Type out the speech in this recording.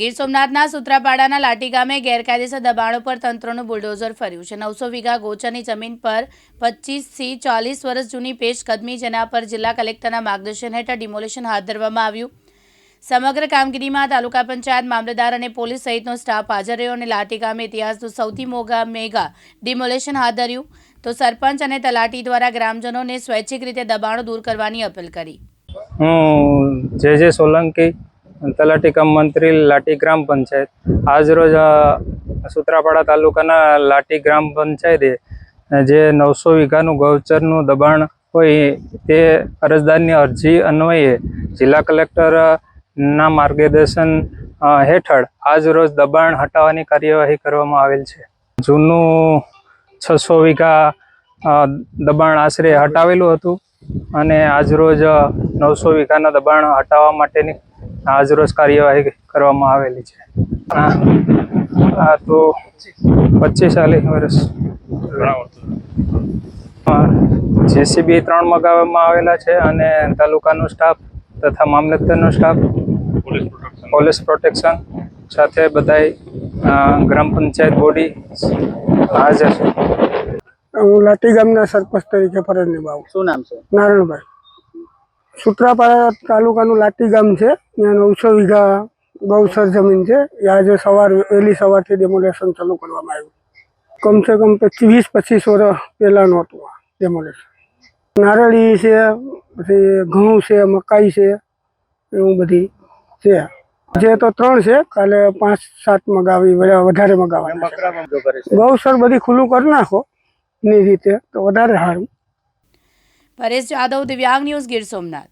ગીર સોમનાથના સુત્રાપાડાના લાટી ગામે ગેરકાયદેસર દબાણો પર તંત્રનું બુલડોઝર ફર્યું છે. નવસો વીઘા ગોચરની જમીન પર પચીસથી ચાલીસ વર્ષ જૂની પેશકદમી, જેના પર જિલ્લા કલેક્ટરના માર્ગદર્શન હેઠળ ડિમોલેશન હાથ ધરવામાં આવ્યું. સમગ્ર કામગીરીમાં તાલુકા પંચાયત મામલતદાર અને પોલીસ સહિતનો સ્ટાફ હાજર રહ્યો અને લાટી ગામે ઇતિહાસનું સૌથી મોગા મેગા ડિમોલેશન હાથ ધર્યું. તો સરપંચ અને તલાટી દ્વારા ગ્રામજનોને સ્વૈચ્છિક રીતે દબાણો દૂર કરવાની અપીલ કરી. જે જે સોલંકી તલાટી કમ મંત્રી લાટી ગ્રામ પંચાયત. આજરોજ સુત્રાપાડા તાલુકાના લાટી ગ્રામ પંચાયતે જે નવસો વીઘાનું ગૌચરનું દબાણ હોય તે અરજદારની અરજી અન્વયે જિલ્લા કલેક્ટરના માર્ગદર્શન હેઠળ આજરોજ દબાણ હટાવવાની કાર્યવાહી કરવામાં આવેલ છે. જૂનું છસો વીઘા દબાણ આશરે હટાવેલું હતું અને આજરોજ નવસો વીઘાના દબાણ હટાવવા માટેની આજરોજ કાર્યવાહી કરવામાં આવેલી છે. આ તો પચીસ ચાલીસ વર્ષ. જેસીબી ત્રણ મગાવવામાં આવેલા છે અને તાલુકાનો સ્ટાફ તથા મામલતદારનો સ્ટાફ પોલીસ પ્રોટેક્શન. સાથે બધાય ગ્રામ પંચાયત બોડી હાજર છે. હું લાટી ગામના સરપંચ તરીકે ફરજ નિભાવું. શું નામ છે? નારાયણભાઈ. સુત્રાપાડા તાલુકાનું લાટી ગામ છે. ત્યાં નવસો વીઘા ગૌસર જમીન છે. એ આજે સવાર વહેલી સવારથી ડેમોલેશન ચાલુ કરવામાં આવ્યું. કમસે કમ પચીસ વીસ પચીસ વર્ષ પહેલાંનું હતું આ ડેમોલેશન નારળી છે પછી ઘઉં છે મકાઈ છે એવું બધી છે. જે તો ત્રણ છે કાલે પાંચ સાત મગાવી વધારે મગાવવા ગૌસર બધી ખુલ્લું કરી નાખો. ની રીતે તો વધારે સારું. પરેશ જાદવ દિવ્યાંગ ન્યૂઝ ગીર સોમનાથ.